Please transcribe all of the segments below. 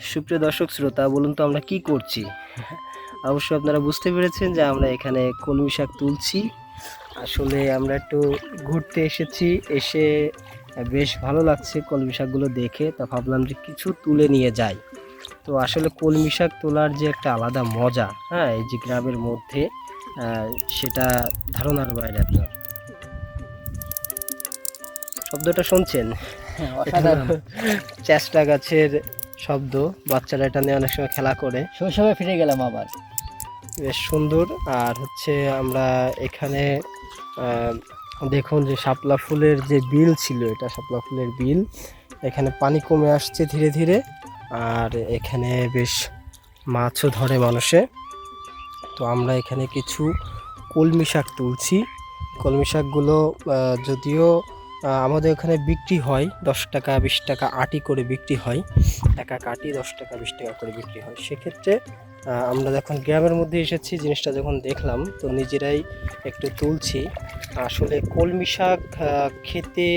সুপ্রিয় দর্শক শ্রোতা বলুন তো আমরা কি করছি? অবশ্যই আপনারা বুঝতে পেরেছেন যে আমরা এখানে কলমি শাক তুলছি। আসলে আমরা একটু ঘুরতে এসেছি এসে বেশ ভালো লাগছে কলমি শাকগুলো দেখে। তা ভাবলাম যে কিছু তুলে নিয়ে যাই। তো আসলে কলমি শাক তোলার যে একটা আলাদা মজা হ্যাঁ এই যে গ্রামের মধ্যে সেটা ধারণার বাইরে আপনার। শব্দটা শুনছেন? হ্যাঁ, চেষ্টা গাছের শব্দ বাচ্চারা এটা নিয়ে অনেক সময় খেলা করে। শৈশবে ফিরে গেলাম আবার। বেশ সুন্দর। আর হচ্ছে আমরা এখানে দেখুন যে শাপলা ফুলের যে বিল ছিল এটা শাপলা ফুলের বিল। এখানে পানি কমে আসছে ধীরে ধীরে। আর এখানে বেশ মাছও ধরে মানুষে। তো আমরা এখানে কিছু কলমি শাক তুলছি। কলমি শাকগুলো যদিও আমাদের এখানে বিক্রি হয় দশ টাকা, বিশ টাকা আটি করে বিক্রি হয়। একা কাটি দশ টাকা, বিশ টাকা করে বিক্রি হয়। সেক্ষেত্রে আমরা যখন গ্রামের মধ্যে এসেছি, জিনিসটা যখন দেখলাম, তো নিজেরাই একটু তুলছি। আসলে কলমি শাক খেতে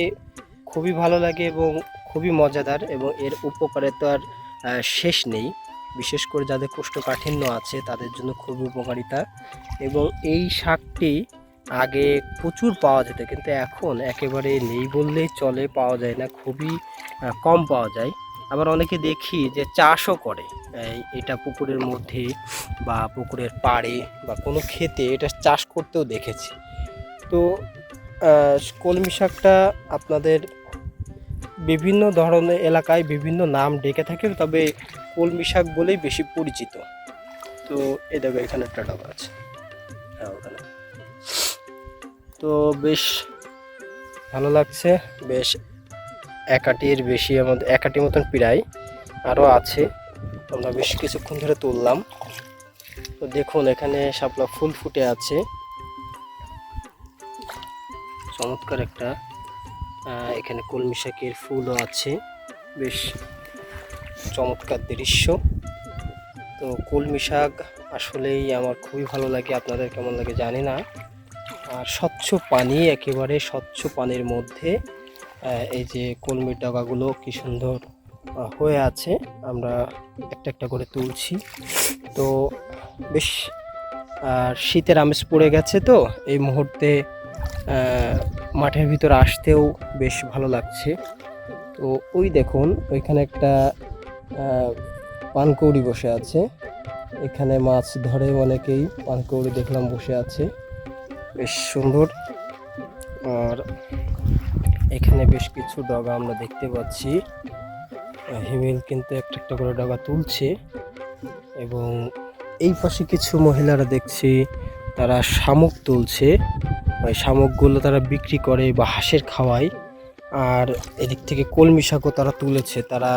খুবই ভালো লাগে এবং খুবই মজাদার এবং এর উপকারে তো আর শেষ নেই। বিশেষ করে যাদের কোষ্ঠকাঠিন্য আছে, তাদের জন্য খুবই উপকারিতা। এবং এই শাকটি আগে প্রচুর পাওয়া যেত, কিন্তু এখন একেবারে নেই বললেই চলে, পাওয়া যায় না, খুবই কম পাওয়া যায়। আবার অনেকে দেখি যে চাষও করে এটা পুকুরের মধ্যে বা পুকুরের পাড়ে বা কোনো ক্ষেতে এটা চাষ করতেও দেখেছি। তো কলমি শাকটা আপনাদের বিভিন্ন ধরনের এলাকায় বিভিন্ন নাম ডেকে থাকে, তবে কলমি শাক বলেই বেশি পরিচিত। তো, এ দেখো এখানে একটা ডাবা আছে। তো বেশ ভালো লাগছে। বেশ একাটির বেশি আমাদের একাটির মতন প্রায় আরও আছে। আমরা বেশ কিছুক্ষণ ধরে তুললাম। তো দেখুন এখানে শাপলা ফুল ফুটে আছে। চমৎকার একটা এখানে কলমি শাকের ফুলও আছে। বেশ চমৎকার দৃশ্য। তো কলমি শাক আসলেই আমার খুবই ভালো লাগে। আপনাদের কেমন লাগে জানি না। স্বচ্ছ পানি, একেবারে স্বচ্ছ পানির মধ্যে এই যে কলমির ডগাগুলো কি সুন্দর হয়ে আছে। আমরা একটা একটা করে তুলছি। তো বেশ, আর শীতের আমেজ পড়ে গেছে তো, এই মুহূর্তে মাঠের ভিতর আসতেও বেশ ভালো লাগছে। তো ওই দেখুন, ওইখানে একটা পানকৌড়ি বসে আছে। এখানে মাছ ধরে অনেকেই, পানকৌড়ি দেখলাম বসে আছে। বেশ সুন্দর। আর এখানে বেশ কিছু ডগা আমরা দেখতে পাচ্ছি। হিমেল কিন্তু একটা একটা করে ডগা তুলছে এবং এই পাশে কিছু মহিলারা দেখছি তারা শামুক তুলছে। ওই শামুকগুলো তারা বিক্রি করে বা হাঁসের খাওয়ায়। আর এদিক থেকে কলমি শাকও তারা তুলেছে। তারা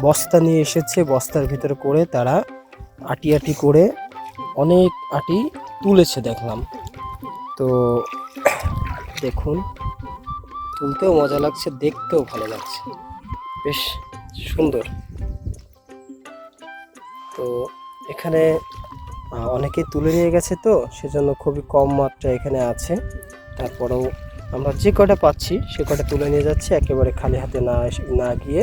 বস্তা নিয়ে এসেছে, বস্তার ভিতরে করে তারা আটি আটি করে অনেক আটি তুলেছে দেখলাম। তো দেখুন, তুলতেও মজা লাগছে, দেখতেও ভালো লাগছে। বেশ সুন্দর। তো এখানে অনেকেই তুলে নিয়ে গেছে তো, সেজন্য খুবই কম মাত্রা এখানে আছে। তারপরেও আমরা যে কটা পাচ্ছি, সে কটা তুলে নিয়ে যাচ্ছি, একেবারে খালি হাতে না না গিয়ে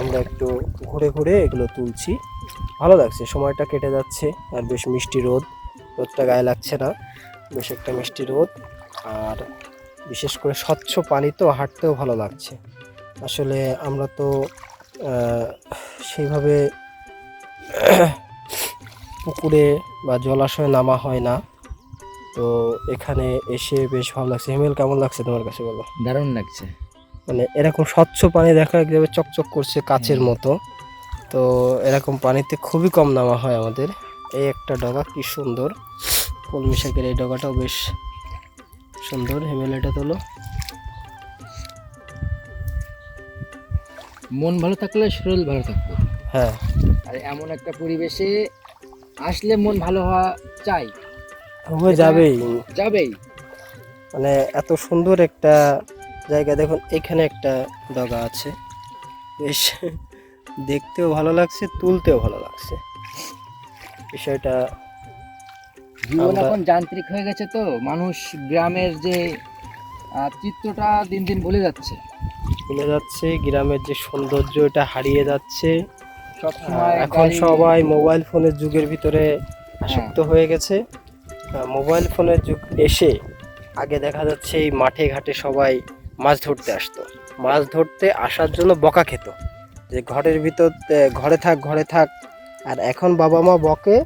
আমরা একটু ঘুরে ঘুরে এগুলো তুলছি। ভালো লাগছে, সময়টা কেটে যাচ্ছে, আর বেশ মিষ্টি রোদ, রোদটা গায়ে লাগছে না। বেশ একটা মিষ্টি রোদ। আর বিশেষ করে স্বচ্ছ পানি তো হাঁটতেও ভালো লাগছে। আসলে আমরা তো সেইভাবে পুকুরে বা জলাশয়ে নামা হয় না। তো এখানে এসে বেশ ভালো লাগছে। হিমেল কেমন লাগছে তোমার কাছে বলো? দারুণ লাগছে। মানে এরকম স্বচ্ছ পানি দেখা যাবে চকচক করছে কাচের মতো। তো এরকম পানিতে খুবই কম নামা হয় আমাদের। এই একটা ডগা কি সুন্দর। কলমি শাকের এই ডগাটাও বেশ সুন্দর হিমেল এটা তোলো। মন ভালো থাকলে শরীর ভালো থাকবে। হ্যাঁ। আর এমন একটা পরিবেশে আসলে মন ভালো হওয়া চাই। হয়ে যাবেই। যাবেই। মানে এত সুন্দর একটা জায়গা দেখুন এখানে একটা ডগা আছে। বেশ দেখতেও ভালো লাগছে তুলতেও ভালো লাগছে। বিষয়টা জীবন এখন যান্ত্রিক হয়ে গেছে তো মানুষ গ্রামের যে চিত্রটা দিন দিন ভুলে যাচ্ছে। ভুলে যাচ্ছে গ্রামের যে সৌন্দর্য এটা হারিয়ে যাচ্ছে। এখন সবাই মোবাইল ফোনের যুগের ভিতরে আসক্ত হয়ে। গেছে। মোবাইল ফোনের যুগ এসে আগে দেখা যাচ্ছে এই মাঠে ঘাটে সবাই মাছ ধরতে আসতো। মাছ ধরতে আসার জন্য বকা খেত। যে ঘরের ভিতর ঘরে থাক ঘরে থাক আর এখন বাবা মা বকে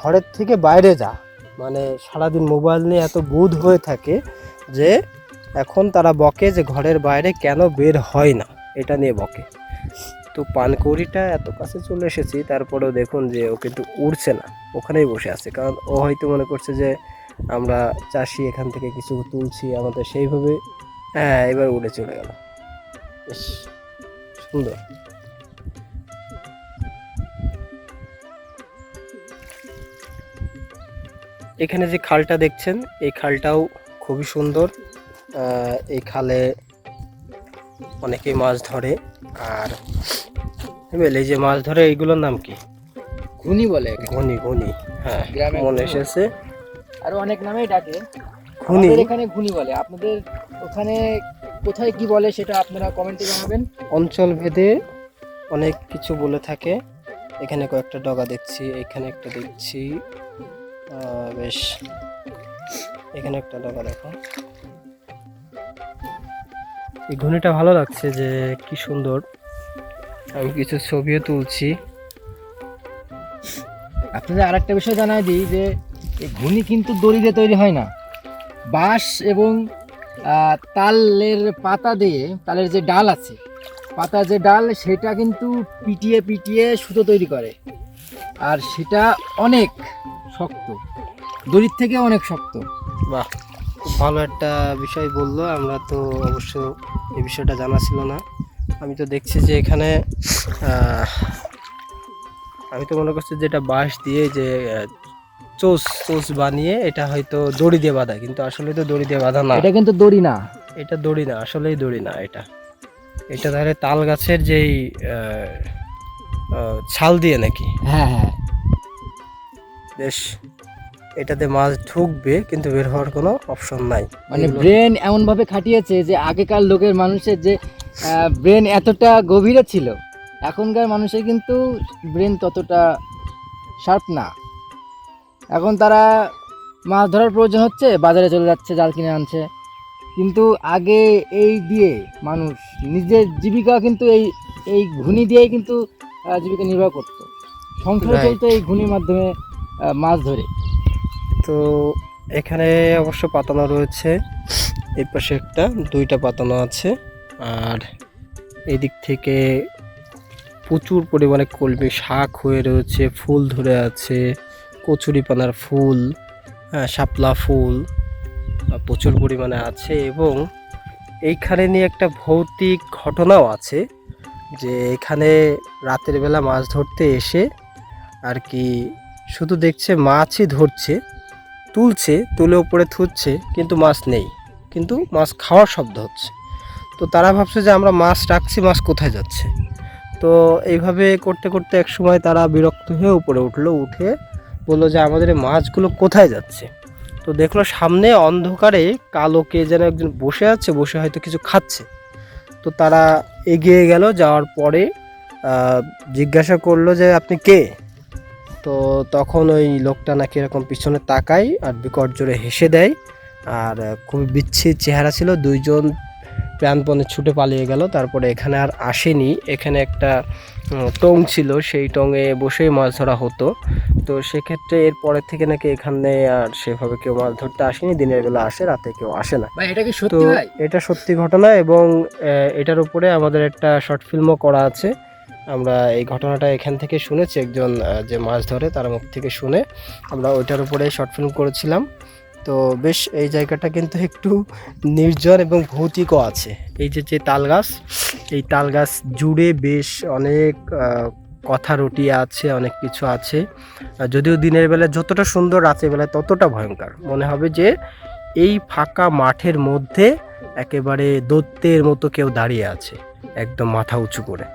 ঘরের থেকে বাইরে যা। মানে সারাদিন মোবাইল নিয়ে এত বুধ হয়ে থাকে যে এখন তারা বকে যে ঘরের বাইরে কেন বের হয় না, এটা নিয়ে বকে। তো পানকৌড়িটা এত কাছে চলে এসেছি, তারপরেও দেখুন যে ও কিন্তু উড়ছে না, ওখানেই বসে আছে। কারণ ও হয়তো মনে করছে যে আমরা চাষি, এখান থেকে কিছু তুলছি, আমাদের সেইভাবে হ্যাঁ এবার উড়ে চলে গেল। সুন্দর। এখানে যে খালটা দেখছেন এই খালটাও খুবই সুন্দর। এই খালে অনেকেই মাছ ধরে। আর এই যে মাছ ধরে এইগুলোর নাম কি? ঘুনি বলে। ঘনি ঘনি হ্যাঁ মনে এসেছে। আরও অনেক নামেই ডাকে। ঘুনি। এখানে ঘুনি বলে। আপনাদের ওখানে কোথায় কি বলে সেটা আপনারা কমেন্টে জানাবেন। অঞ্চল ভেদে অনেক কিছু বলে থাকে। এখানে কয়েকটা ডগা দেখছি এখানে একটা দেখছি। বেশ। এখানে একটা ডগা দেখো। এই ঘুনিটা ভালো লাগছে যে কি সুন্দর। আমি কিছু ছবিও তুলছি। আপনাদের আরেকটা বিষয় জানাই দিই যে, এই ঘুনি কিন্তু দড়ি দিয়ে তৈরি হয় না। বাঁশ এবং তালের পাতা দিয়ে, তালের যে ডাল আছে, পাতা যে ডাল, সেটা কিন্তু পিটিয়ে পিটিয়ে সুতো তৈরি করে। আর সেটা অনেক। শক্ত। দড়ির থেকে অনেক শক্ত। বাহ ভালো একটা বিষয় বলল। আমরা তো অবশ্য এই বিষয়টা জানা ছিল না। আমি তো দেখছি যে এখানে আমি তো মনে করছি যে এটা বাঁশ দিয়ে যে চোস চোস বানিয়ে এটা হয়তো দড়ি দিয়ে বাঁধা। কিন্তু আসলে তো দড়ি দিয়ে বাঁধা না। এটা কিন্তু দড়ি না। এটা দড়ি না আসলেই দড়ি না এটা। এটা তাহলে তাল গাছের যেই ছাল দিয়ে নাকি? হ্যাঁ হ্যাঁ। বেশ এটাতে মাছ ঢুকবে কিন্তু বের হওয়ার কোনো অপশন নাই। মানে ব্রেন এমন ভাবে খাটিয়েছে যে আগেকার লোকের মানুষের যে ব্রেন এতটা গভীরে ছিল এখনকার মানুষের কিন্তু ব্রেন ততটা শার্প না। এখন তারা মাছ ধরার প্রয়োজন হচ্ছে বাজারে চলে যাচ্ছে জাল কিনে আনছে। কিন্তু আগে এই দিয়ে মানুষ নিজের জীবিকা কিন্তু এই এই ঘুনি দিয়েই কিন্তু জীবিকা নির্বাহ করতো। সংসার. চলতো এই ঘুনির মাধ্যমে। মাছ ধরে। তো এখানে অবশ্য পাতানো রয়েছে। এই পাশে একটা, দুইটা পাতানো আছে। আর এদিক থেকে প্রচুর পরিমাণে কলমি শাক হয়ে রয়েছে, ফুল ধরে আছে কচুরিপানার ফুল হ্যাঁ শাপলা ফুল প্রচুর পরিমাণে আছে এবং এইখানে নিয়ে একটা ভৌতিক ঘটনাও আছে যে এখানে রাতের বেলা মাছ ধরতে এসে আর কি শুধু দেখছে মাছই ধরছে, তুলছে, তুলে উপরে থুচ্ছে, কিন্তু মাছ নেই। কিন্তু মাছ খাওয়ার শব্দ হচ্ছে। তো তারা ভাবছে যে আমরা মাছ রাখছি, মাছ কোথায় যাচ্ছে? তো এইভাবে করতে করতে এক সময় তারা বিরক্ত হয়ে উপরে উঠল, উঠে বলল যে আমাদের মাছগুলো কোথায় যাচ্ছে? তো দেখল সামনে অন্ধকারে কালো কে যেন একজন বসে আছে, বসে হয়তো কিছু খাচ্ছে। তো তারা এগিয়ে গেল, যাওয়ার পরে জিজ্ঞাসা করল যে আপনি কে? তো তখন ওই লোকটা নাকি এরকম পিছনে তাকায় আর বিকট জোরে হেসে দেয়। আর খুবই বিচ্ছির চেহারা ছিল। দুইজন প্রাণপণে ছুটে পালিয়ে গেল। তারপরে এখানে আর আসেনি। এখানে একটা টং ছিল। সেই টঙে বসেই মাছ ধরা হতো। তো সেক্ষেত্রে এর পরের থেকে নাকি এখানে আর সেভাবে কেউ মাছ ধরতে আসেনি। দিনের বেলা আসে রাতে কেউ আসে না। এটা কি তো এটা সত্যি ঘটনা এবং এটার উপরে আমাদের একটা শর্ট ফিল্মও করা আছে। আমরা এই ঘটনাটা এখান থেকে শুনেছি একজন যে মাছ ধরে তার মুখ থেকে শুনে আমরা ওইটার উপরে শর্ট ফিল্ম করেছিলাম। তো বেশ, এই জায়গাটা কিন্তু একটু নির্জন এবং ভৌতিকও আছে। এই যে যে তাল গাছ, এই তাল গাছ জুড়ে বেশ অনেক কথা রটিয়ে আছে, অনেক কিছু আছে। যদিও দিনের বেলা যতটা সুন্দর, রাতের বেলায় ততটা ভয়ঙ্কর। মনে হবে যে এই ফাঁকা মাঠের মধ্যে একেবারে দৈত্যের মতো কেউ দাঁড়িয়ে আছে, একদম মাথা উঁচু করে।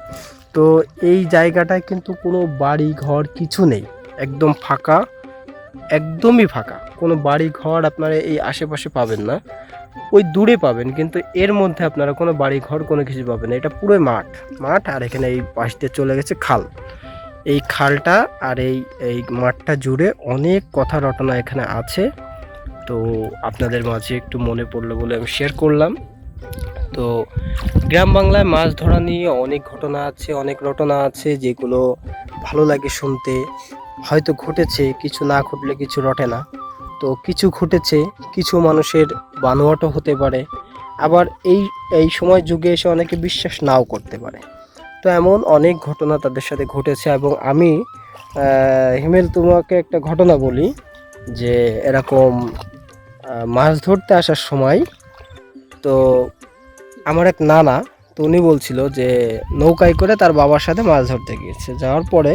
তো এই জায়গাটায় কিন্তু কোনো বাড়ি ঘর কিছু নেই। একদম ফাঁকা, একদমই ফাঁকা। কোনো বাড়ি ঘর আপনারা এই আশেপাশে পাবেন না। ওই দূরে পাবেন, কিন্তু এর মধ্যে আপনারা কোনো বাড়ি ঘর কোনো কিছু পাবেন না। এটা পুরো মাঠ মাঠ আর এখানে এই পাশ দিয়ে চলে গেছে খাল। এই খালটা আর এই এই মাঠটা জুড়ে অনেক কথা রটনা এখানে আছে। তো আপনাদের মাঝে একটু মনে পড়ল বলে আমি শেয়ার করলাম। তো গ্রাম বাংলায় মাছ ধরা নিয়ে অনেক ঘটনা আছে, অনেক রটনা আছে যেগুলো ভালো লাগে শুনতে। হয়তো ঘটেছে, কিছু না ঘটলে কিছু রটে না। তো কিছু ঘটেছে, কিছু মানুষের বানোয়াটও হতে পারে। আবার এই এই সময় যুগে এসে অনেকে বিশ্বাস নাও করতে পারে। তো এমন অনেক ঘটনা তাদের সাথে ঘটেছে এবং আমি হিমেল তোমাকে একটা ঘটনা বলি যে এরকম মাছ ধরতে আসার সময় তো আমার এক নানা, তো উনি বলছিল যে নৌকায় করে তার বাবার সাথে মাছ ধরতে গিয়েছে। যাওয়ার পরে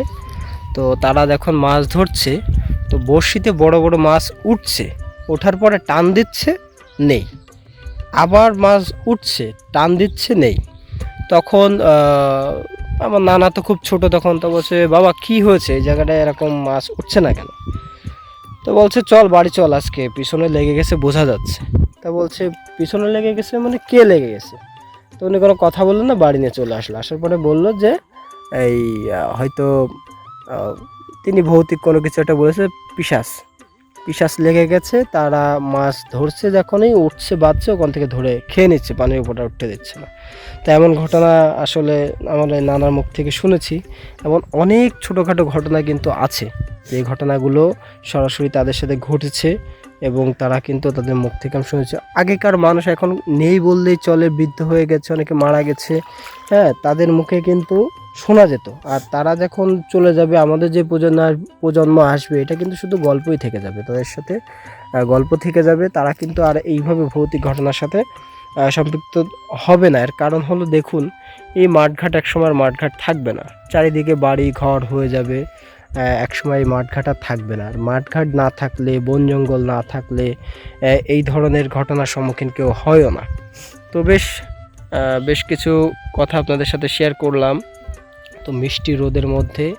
তো তারা যখন মাছ ধরছে, তো বড়শিতে বড় বড় মাছ উঠছে, ওঠার পরে টান দিচ্ছে, নেই। আবার মাছ উঠছে, টান দিচ্ছে, নেই। তখন আমার নানা তো খুব ছোট তখন, তো বলছে, বাবা, কি হয়েছে? এই জায়গাটায় এরকম মাছ উঠছে না কেন? তো বলছে, চল, বাড়ি চল আজকে, পিছনে লেগে গেছে, বোঝা যাচ্ছে। তা বলছে, পিছনে লেগে গেছে মানে কে লেগে গেছে? তো উনি কোনো কথা বললেন না, বাড়ি নিয়ে চলে আসলো। আসার পরে বলল যে, এই হয়তো তিনি ভৌতিক কোনো কিছু একটা বলেছে পিশাস পিশাস লেগে গেছে, তারা মাছ ধরছে যখনই, উঠছে বাচ্চা ওখান থেকে ধরে খেয়ে নিচ্ছে, পানির উপরটা উঠতে দিচ্ছে না। তো এমন ঘটনা আসলে আমাদের নানার মুখ থেকে শুনেছি এমন অনেক ছোটোখাটো ঘটনা কিন্তু আছে। যে ঘটনাগুলো সরাসরি তাদের সাথে ঘটেছে এবং তারা কিন্তু তাদের মুখ থেকে আমি শুনেছি। আগেকার মানুষ এখন নেই বললেই চলে, বৃদ্ধ হয়ে গেছে, অনেকে মারা গেছে। হ্যাঁ তাদের মুখে কিন্তু শোনা যেত। আর তারা যখন চলে যাবে, আমাদের যে প্রজন্ম প্রজন্ম আসবে, এটা কিন্তু শুধু গল্পই থেকে যাবে। তাদের সাথে গল্প থেকে যাবে। তারা কিন্তু আর এইভাবে ভৌতিক ঘটনার সাথে সম্পৃক্ত হবে না। এর কারণ হলো, দেখুন, এই মাঠঘাট একসময় আর মাঠঘাট থাকবে না। চারিদিকে বাড়ি, ঘর হয়ে যাবে। একসময় সময় মাঠঘাট আর থাকবে না। আর মাঠঘাট না থাকলে, বন জঙ্গল না থাকলে এই ধরনের ঘটনার সম্মুখীন কেউ হয়ও না। তো বেশ বেশ কিছু কথা আপনাদের সাথে শেয়ার করলাম। তো মিষ্টি রোদের মধ্যে